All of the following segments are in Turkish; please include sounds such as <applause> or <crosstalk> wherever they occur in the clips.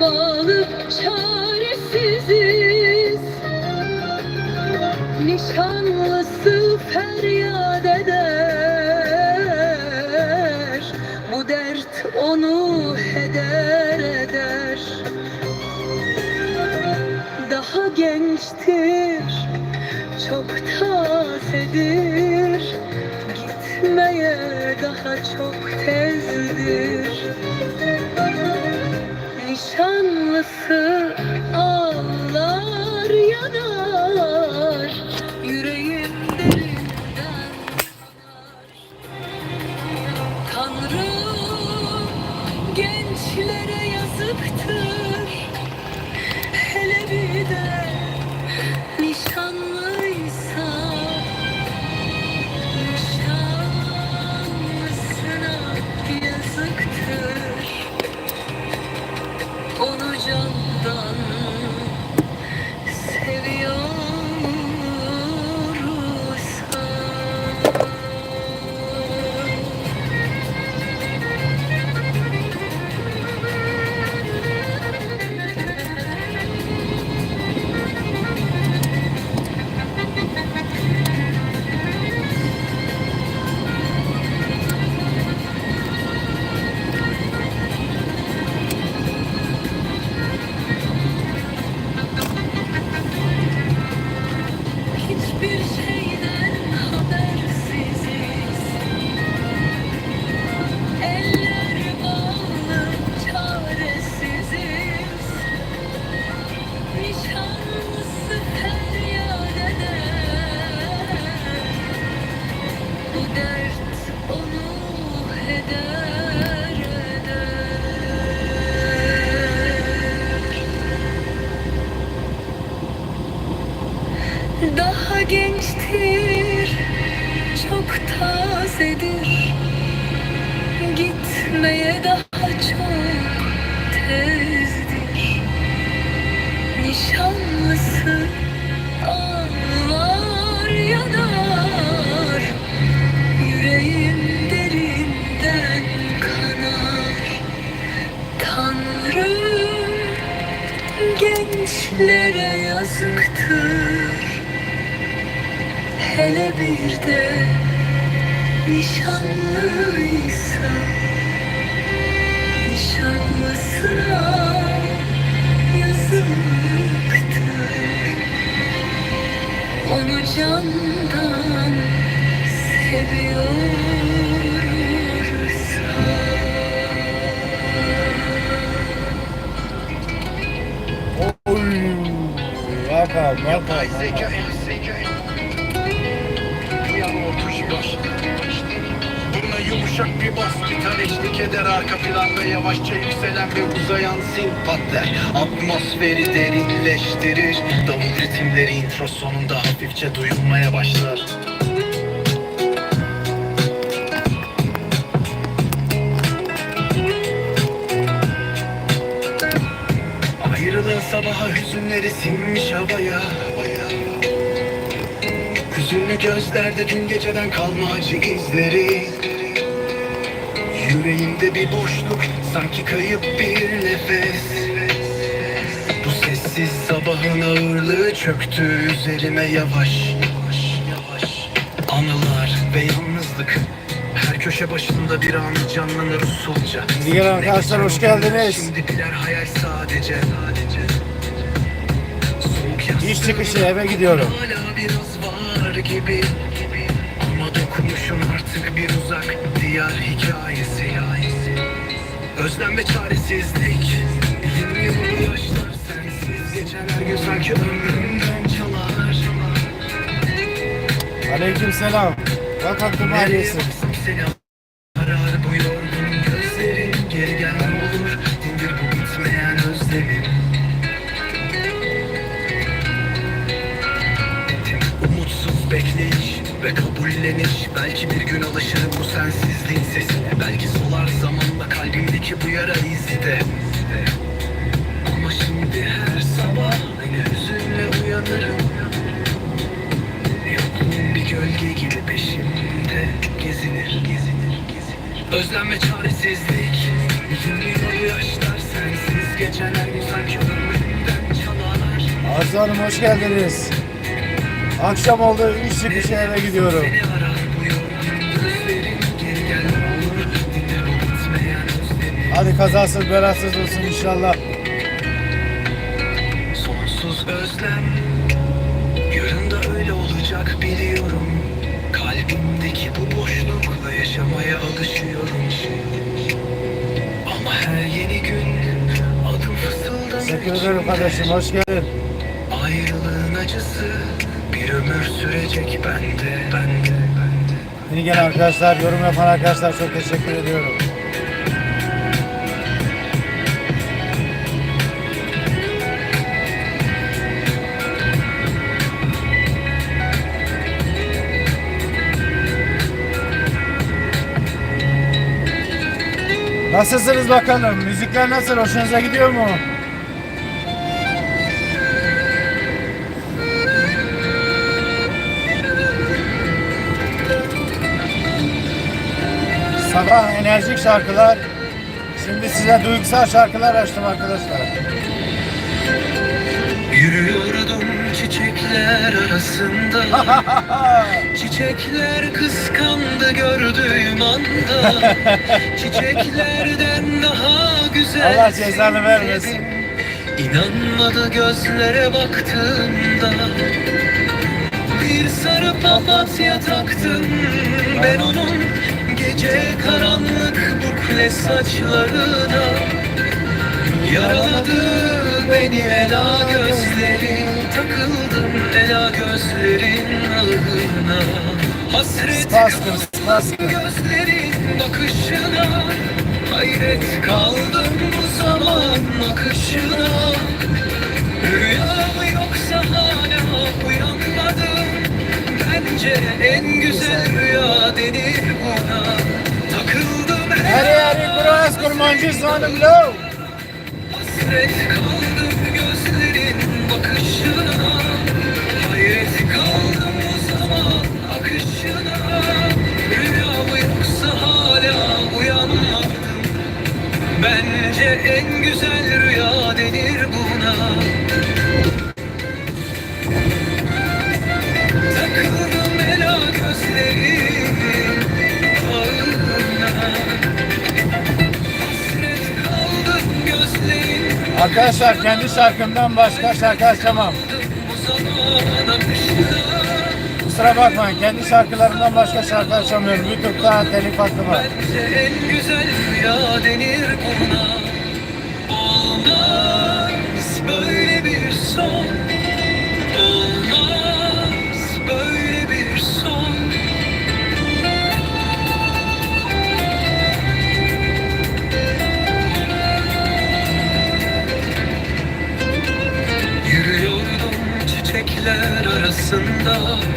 bağlı çaresiziz. Nişanlısı gençlere yazıktır. Hele bir de gençtir, çok tazedir. Gitmeye daha nişanlıysa Nişanlısına yazıktır Onu candan seviyorsa Oy. Welcome, Yapay welcome. Yumuşak bir bas gitar eşlik eder arka planda yavaşça yükselen ve uzayan simpatler Atmosferi derinleştirir Davul ritimleri intro sonunda hafifçe duyulmaya başlar. Ayrılığın sabaha hüzünleri sinmiş havaya. Hüzünlü gözlerde dün geceden kalma acı izleri Yüreğimde bir boşluk sanki kayıp bir nefes. Bu sessiz sabahın ağırlığı çöktü üzerime yavaş Anılar ve yalnızlık her köşe başında bir an canlanır usulca. Diğer arkadaşlar hoş geldiniz. Şimdi birer hayal sadece. Sadece. İş çıkışı eve gidiyorum. Hala biraz var gibi. Ama dokunmuşum artık bir uzak diyar hikayesi Özlem ve çaresizlik. Yirmi yıllı yaşlar sensiz. Geçen her gün sanki ömrümden çalar. Aleyküm selam. Welcome to my kabulleniş Belki bir gün alışırım bu sensizliğin sesine Belki solar zamanla kalbimdeki bu yara izde Ama şimdi her sabah aynı hüzünle uyanırım Yokluğun bir gölge gibi peşimde gezinir, gezinir, gezinir. Özlem ve çaresizlik, yüzümün yaşlar sensiz gün sanki ömrümden çalarlar Arzu Hanım hoş geldiniz. Akşam oldu, iş çıkışı eve gidiyorum. Hadi kazasız belasız olsun inşallah. Sonsuz özlem Yarın da öyle olacak biliyorum Kalbimdeki bu boşlukla yaşamaya alışıyorum Ama her yeni gün adım fısıldanıyor Teşekkür ederim kardeşim, hoş geldin. Ayrılığın acısı bir ömür sürecek bende, bende, bende. Yeni gelen arkadaşlar, yorum yapan arkadaşlar çok teşekkür ediyorum. Nasılsınız bakalım? Müzikler nasıl? Hoşunuza gidiyor mu? Sabah enerjik şarkılar. Şimdi size duygusal şarkılar açtım arkadaşlar. Yürüyordum çiçekler arasında. <laughs> Çiçekler kıskandı gördüğüm anda. <laughs> Çiçeklerden daha güzel Allah cezanı vermesin. İnanmadı gözlere baktığımda. Bir sarı papatya taktım. Ben onun Gece karanlık bukle saçlarına. Yaraladı beni ela gözlerin Takıldım ela gözlerin ağına Hasret spaskın. gözlerin bakışına Hayret kaldım bu zaman akışına. Rüya mı yoksa hala uyanmadım. Bence en güzel rüya denir buna. Takıldım Her yeri kuras kurmancı sanım lo. Hasret kaldım kendi şarkımdan başka şarkı açamam. Kusura bakmayın kendi şarkılarımdan başka şarkı açamıyorum. Youtube'da telif hakkı var. Bence en güzel rüya denir buna çiçekler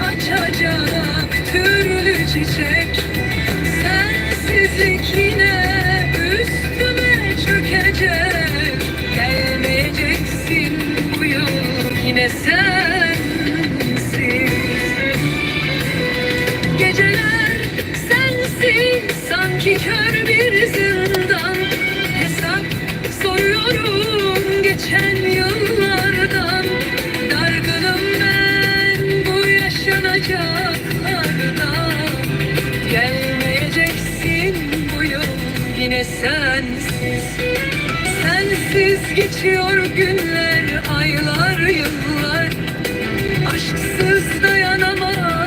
Georgia. yine sensiz. Sensiz geçiyor günler, aylar, yıllar. Aşksız dayanamam.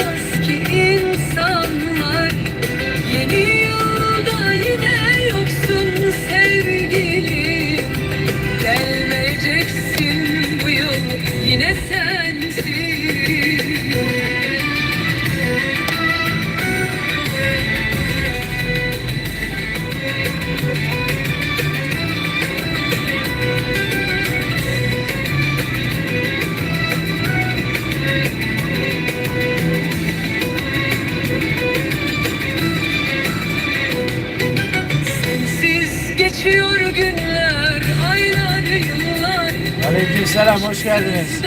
Selam, hoş geldiniz.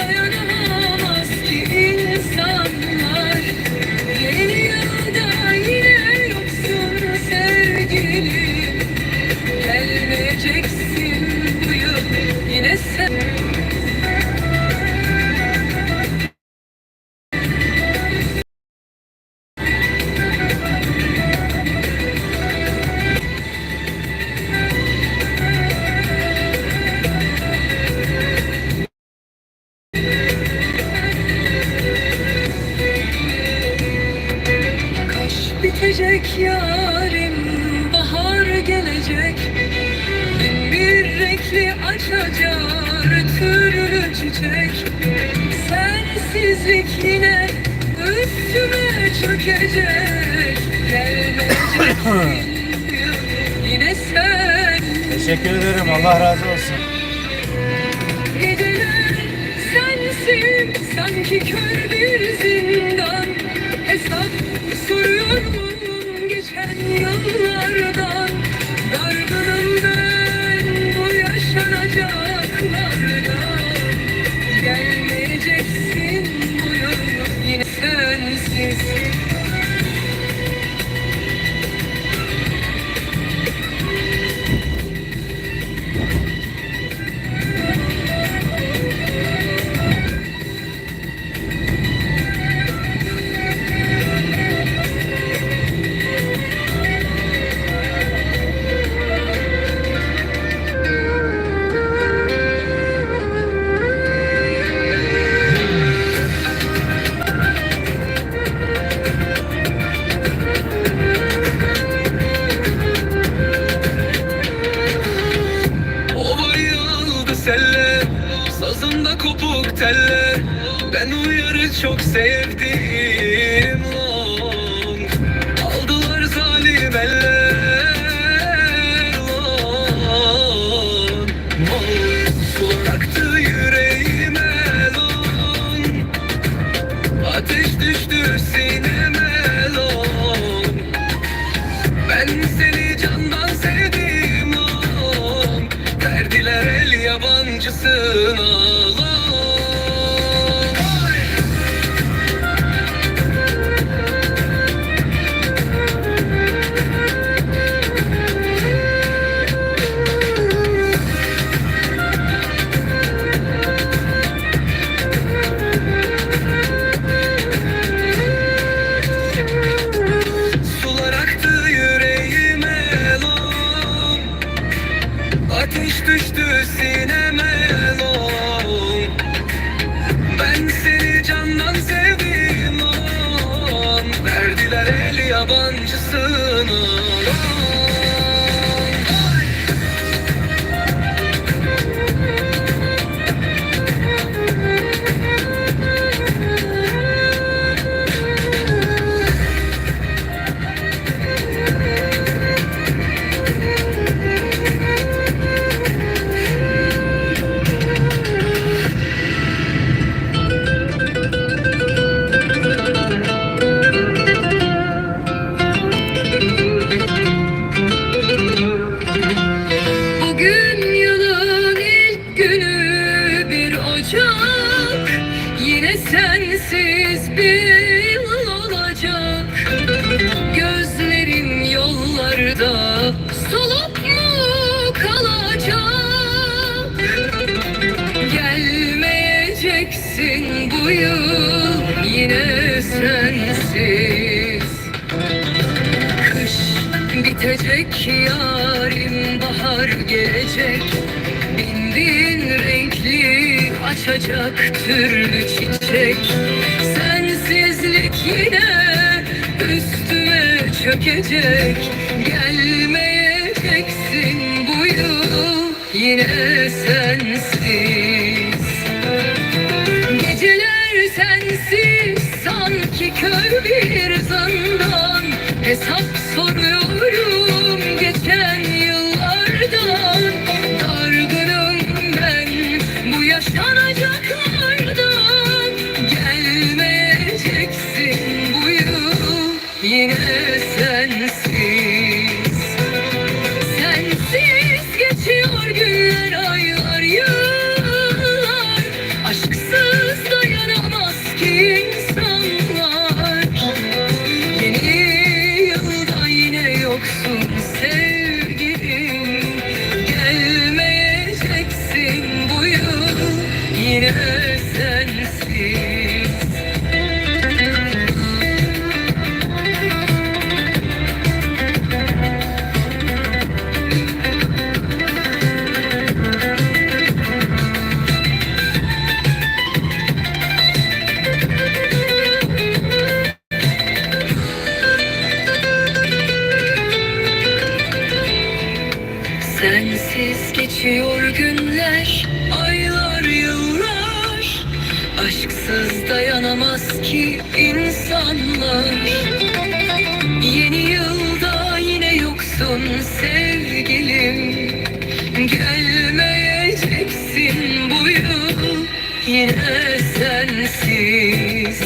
çok sevdiğim long Aldılar zalim eller long Mal sular aktı yüreğime long Ateş düştü sineme long Ben seni candan sevdim long Derdiler el yabancısına. acısını Yine sensiz bir yıl olacak. Gözlerin yollarda solup mu kalacak? Gelmeyeceksin bu yıl yine sensiz. Kış bitecek yarim bahar gelecek açacak türlü çiçek. Sensizlik yine üstüme çökecek. Gelmeyeceksin bu yıl yine sensiz Aşksız dayanamaz ki insanlar Yeni yılda yine yoksun sevgilim Gelmeyeceksin bu yıl yine sensiz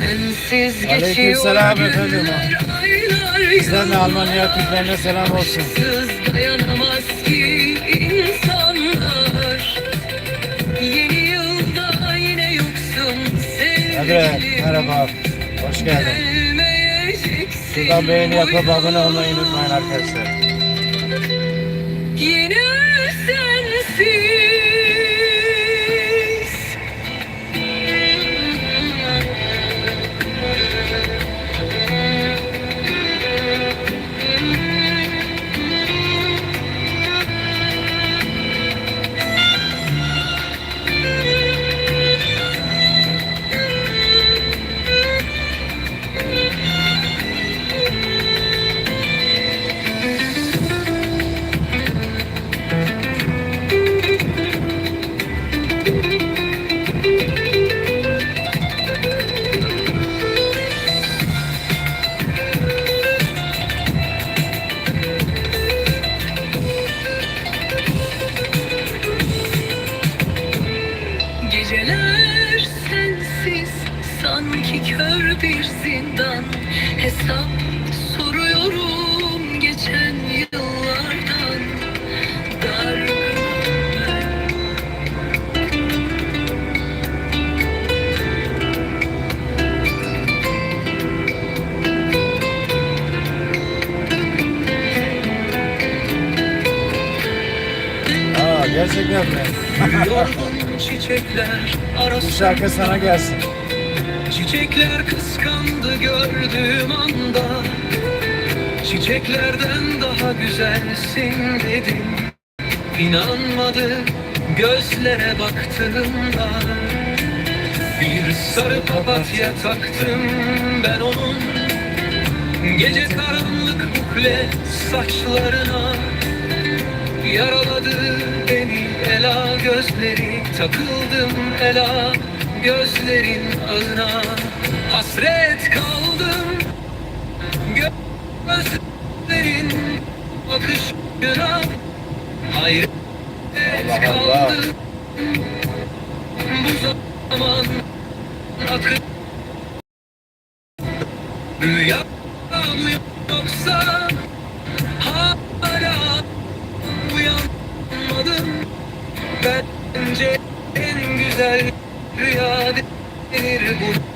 Sensiz geçiyor Aleykümselam günler, efendim. Bizden de. Almanya Türklerine selam olsun. Aşksız dayanamaz Sevgilim merhaba. Hoş geldin. Şuradan beğeni yapıp abone olmayı unutmayın arkadaşlar. Çiçekler Bu şarkı sana gelsin. Çiçekler kıskandı gördüğüm anda. Çiçeklerden daha güzelsin dedim. İnanmadı gözlere baktığımda. Bir sarı papatya taktım ben onun. Gece karanlık ukle saçlarına Yaraladı ela gözleri Takıldım ela gözlerin ağına. Hasret kaldım gözlerin bakışına. Hayret kaldım Bu zaman akı Rüya mı yoksa hala uyanmadım Bence en güzel rüya buna